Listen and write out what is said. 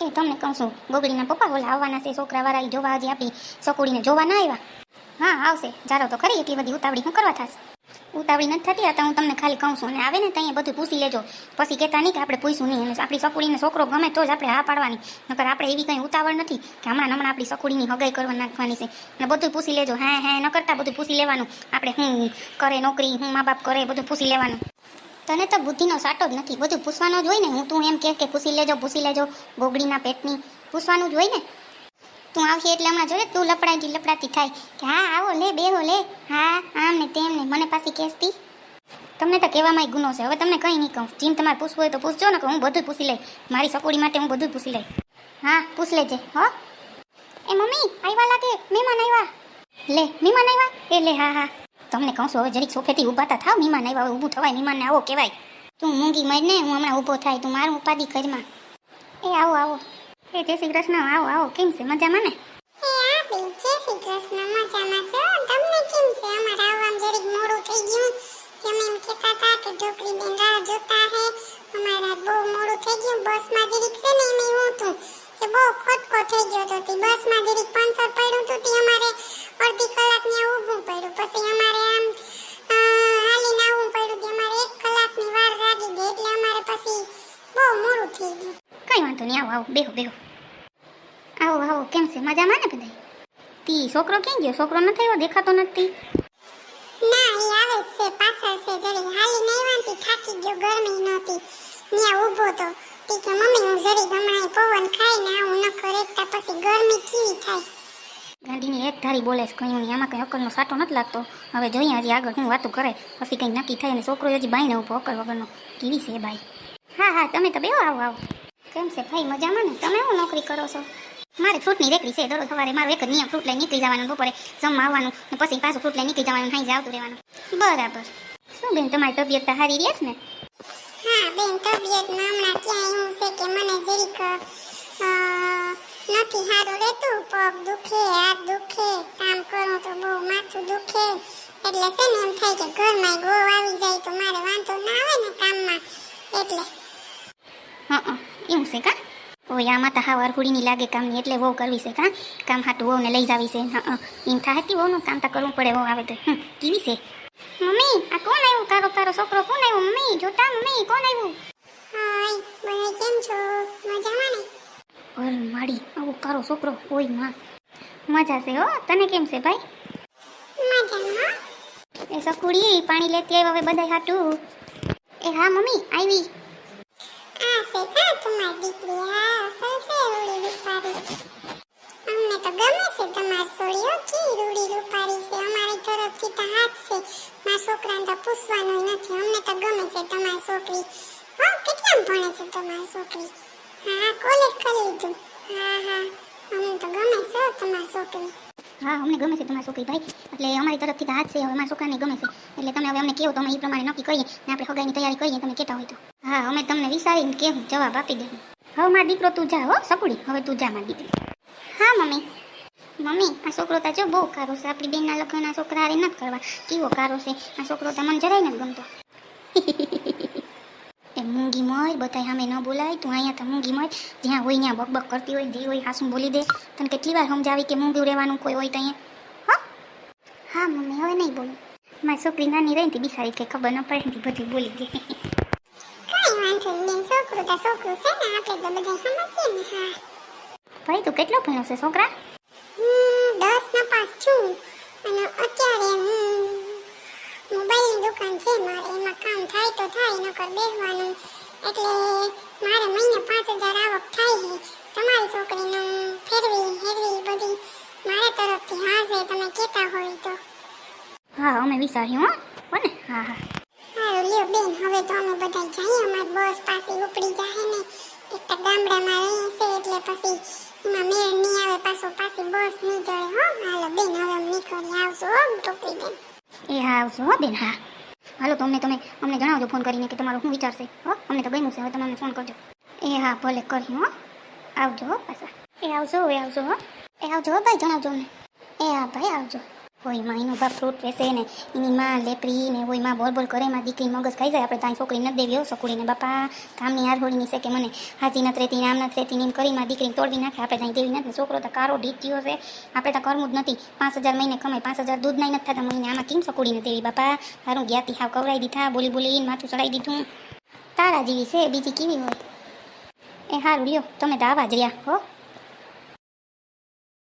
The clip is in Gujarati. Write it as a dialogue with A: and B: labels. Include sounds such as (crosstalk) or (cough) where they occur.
A: એ તમને કહું છું, ગોગડીના પપ્પા ઓલા આવવાના છે છોકરાવાળા એ જોવા હજી આપણી સકુડીને જોવા ના આવ્યા. હા, આવશે, જારો તો ખરી, એટલી બધી ઉતાવળી હું કરવા થશે. ઉતાવળી નથી થતી તો હું તમને ખાલી કહું છું, અને આવે ને ત્યાં બધું પૂછી લેજો. પછી કહેતા નહીં કે આપણે પૂછશું નહીં, અને આપણી સકુડીને છોકરો ગમે તો જ આપણે હા પાડવાની. નકર આપણે એવી કંઈ ઉતાવળ નથી કે હમણાં હમણાં આપણી સકુડીની હગાઈ કરવા નાખવાની છે. અને બધું પૂછી લેજો, હા હા, ન કરતા બધું પૂછી લેવાનું. આપણે હું કરે નોકરી, હું મા બાપ કરે બધું પૂછી લેવાનું. તને તો બુદ્ધિનો સાટો જ નથી. બધું પૂછવાનો જ હોય ને. હું તું એમ કહે કે પૂછી લેજો પૂછી લેજો, ગોગડીના પેટની. પૂછવાનું જ હોય ને. તું આવશે એટલે હમણાં જોઈએ તું લપડાતી લપડાતી થાય. કે હા, આવો લે બેહો લે. હા, આમ ને તેમ ને. મને પાછી કેસતી તમને તો કહેવામાં ગુનો છે. હવે તમને કંઈ નહીં કહું. જેમ તમારે પૂછવું હોય તો પૂછજો ને કે હું બધું પૂછી લઈ મારી સકોડી માટે હું બધું પૂછી લઈ હા, પૂછ લેજે, હો. એ મમ્મી આવ્યા લાગે. મહેમાન આવ્યા લે, મહેમાન આવ્યા એ લે, હા હા. તમને કહું છું, હવે જરીક સોફેથી ઊભા તા, થાવ મહેમાન આવ્યા ઊભું થવાય મહેમાનને આવો કહેવાય. તું મૂંગી મર ને હું હમણાં ઊભો થાય, તું મારું ઉપાધિ ઘરમાં. એ આવો આવો. એ જય શ્રી કૃષ્ણ, આવો આવો. કેમ છે? મજામાં ને?
B: એ આ જય શ્રી કૃષ્ણ, મજામાં છો? જરીક મોડું થઈ ગયું. તમે એમ હતા કે બહુ મોડું થઈ ગયું. બસમાં જરીક છે બહુ ખોટકો થઈ ગયો તો બસમાં જરીક પંચર પડ્યું હતું તી અમારે.
A: વાંધો નહીં. આવો આવો. બેહો બેહો. આવો આવો. કેમ છે? મજામાં ને બધા તી છોકરો ક્યાં ગયો? છોકરો નથી આવ્યો? દેખાતો નથી.
B: ના એ આવે છે. પાછળ છે. જરી હાલી નહીં વાંતી થાકી ગયો. ગરમી નહોતી. ત્યાં ઊભો તો. તી કે મમ્મી હું જરી ગમાય પવન ખાઈને આવું ન ખરેખતા પછી ગરમી કેવી થાય?
A: ગાંધીની એક ધારી બોલે છે કયું નહીં. આમાં કંઈ અકલનો સાટો નથી લાગતો. હવે જોઈએ હજી આગળ હું વાતું કરે. પછી કંઈ નક્કી થાય અને છોકરો હજી બાઈને ઊભો અકલ વગરનો. કેવી છે ભાઈ હા હા. તમે તો બેવો આવો આવો. કેમ છે ભાઈ? મજામાં ને? તમે શું નોકરી કરો છો? મારે ફ્રૂટની રેકડી છે. દરરોજ સવારે મારો એક જ નિયમ ફ્રૂટ લઈને નીકળી જવાનું બપોરે જમવા આવવાનું ને પછી પાછું ફ્રૂટ લઈને નીકળી જવાનું ખાઈ આવતું રહેવાનું. બરાબર. શું બેન તમારી તબિયત તો સારી રહેશે ને?
B: હા બેન તબિયતમાં હમણાં ક્યાં એવું છે કે મને જરીક નથી સારું રહેતું. પગ દુખે હાથ દુખે કામ કરું તો બહુ માથું દુખે. એટલે છે ને એમ થાય કે ઘરમાં ગોળ આવી જાય તો મારે વાંધો ના આવે ને કામમાં. એટલે.
A: હા. એવું છે કા? ઓય આમાં તો હાવ અરહુડીની લાગે કામની એટલે વહુ કરવી છે કા? કામ હાટું વહુને લઈ જાવી છે. એમ થાય હતી વહુનું કામ તો કરવું પડે વહુ આવે તો. હમ, કેવી છે? મમ્મી આ કોણ આવ્યું? તારો તારો છોકરો કોણ આવ્યું? મમ્મી જોતા મમ્મી કોણ આવ્યું?
B: હાય બધા કેમ છો? મજામાં ને?
A: અરે માડી આવો તારો છોકરો. ઓયમાં. મજા છે હો. તને કેમ છે ભાઈ?
B: મજામાં.
A: એ સકુડી પાણી લેતી આવ્યો હવે બધાય હાટું. એ હા મમ્મી આવી
B: છે તમારી દીકરી આ અસલ છે રૂડી રૂપારી. અમને તો ગમે છે તમારી સોળીઓ કી રૂડી રૂપારી છે? અમારી તરફથી તો હાથ છે. મારા છોકરાને તો પૂછવાનું નથી. અમને તો ગમે છે તમારી છોકરી. હો, કેટલામ ભણે છે તમારી છોકરી? હા કોલેજ કરી લીધું. હા હા, અમને તો ગમે છે તમારી છોકરી.
A: હા, અમને ગમે છે તમારી છોકરી ભાઈ. એટલે અમારી તરફથી તો હાથ છે હવે અમારા છોકરાને ગમે છે. એટલે તમે હવે અમને કહો તો અમે એ પ્રમાણે નક્કી કરીએ ને આપણે હગાઈની તૈયારી કરીએ, તમે કહેતા હોય તો. હા, અમે તમને વિચારીને કેવું જવાબ આપી દઉં. હવે મારો દીકરો તું જા હો સકુડી હવે તું જા મારી દીકરી. હા, મમ્મી. મમ્મી, આ છોકરો તો જો બહુ કારો છે. આપણી બેનના લખનના છોકરા હારે નથી કરવા. કેવો કારો છે. આ છોકરો તો મને જરાય નથી ગમતો. (laughs) એ મૂંગી મય, બધાય સામે ન બોલાય. તું અહીંયા તો મૂંગી મય. જ્યાં હોય ત્યાં બકબક કરતી હોય જે હોય હાસું બોલી દે. તને કેટલી વાર સમજાવી કે મૂંગું રહેવાનું કોઈ હોય તો અહીંયા? હા? હા, મમ્મી, હવે નહીં બોલું. મારી છોકરી નાની રહી ને બિસારી કે ખબર ન પડે ને બધી બોલી દે. (laughs)
B: વાંધો નહીં છોકરું તો છોકરું છે ને આપણે તો બધા સમજીએ ને હા
A: ભાઈ, તું કેટલો ભણ્યો છે, છોકરા?
B: હું દસ ના પાસ છું અને અત્યારે હું મોબાઈલની દુકાન છે મારે એમાં કામ થાય તો થાય નકર બેસવાનું એટલે મારે મહિને પાંચ હજાર આવક થાય છે તમારી છોકરીને ફેરવી હેરવી બધી મારા તરફથી હા છે તમે કહેતા હોય તો
A: હા અમે વિચાર્યું હો ને? હા હા.
B: હવે તો અમે બધા જઈએ, અમારી બોસ પાસે ઉપડી જાય ને. એક ગામડામાં રહીએ છે એટલે પછી એમાં મેળ નહીં આવે, પાછો પાછી બોસ નહીં જડે હો, હાલો બેન, હવે અમે નીકળી આવશું હો ટોપી બેન.
A: એ હા આવશું હો બેન, હા. હાલો, તો અમને તમે, અમને જણાવજો ફોન કરીને કે તમારો શું વિચારશે હો, અમને તો ગમ્યું છે, હવે તમે ફોન કરજો. એ હા, ભલે કર્યું હો. આવજો હો પાછા. એ આવજો એ આવજો હો. એ આવજો હો ભાઈ, જણાવજો અમને. એ હા, ભાઈ, આવજો. હોય, માં એનો બાપ ફ્રૂટ રહેશે ને, એની માં લેપરી ને હોય, માં બોલ બોલ કરે, માં દીકરી મગજ ખાઈ જાય, આપણે ત્યાં છોકરી નથી દેવી હો સકુડીને બાપા, કામની આરહોળીની છે કે મને? હાજી નથી રહેતી આમ નથી રહેતી એમ કરી માં દીકરી તોડવી નાખે, આપણે ત્યાં દેવી નથી છોકરો તો કારો ઢીચ્યો છે. આપણે તો કરવું જ નથી. પાંચ હજાર મહિને કમાય, પાંચ હજાર દૂધ નહીં નથી થતા, મહિને આમાં કેમ સકુડીને દેવી? બાપા, હારું જ્ઞાતિ હાવ કવરાઈ દીધા, બોલી બોલી માથું ચડાવી દીધું. તારા જેવી છે, બીજી કેવી હોય? એ હારું, લ્યો, તમે તો આવા જ રહ્યા, હો.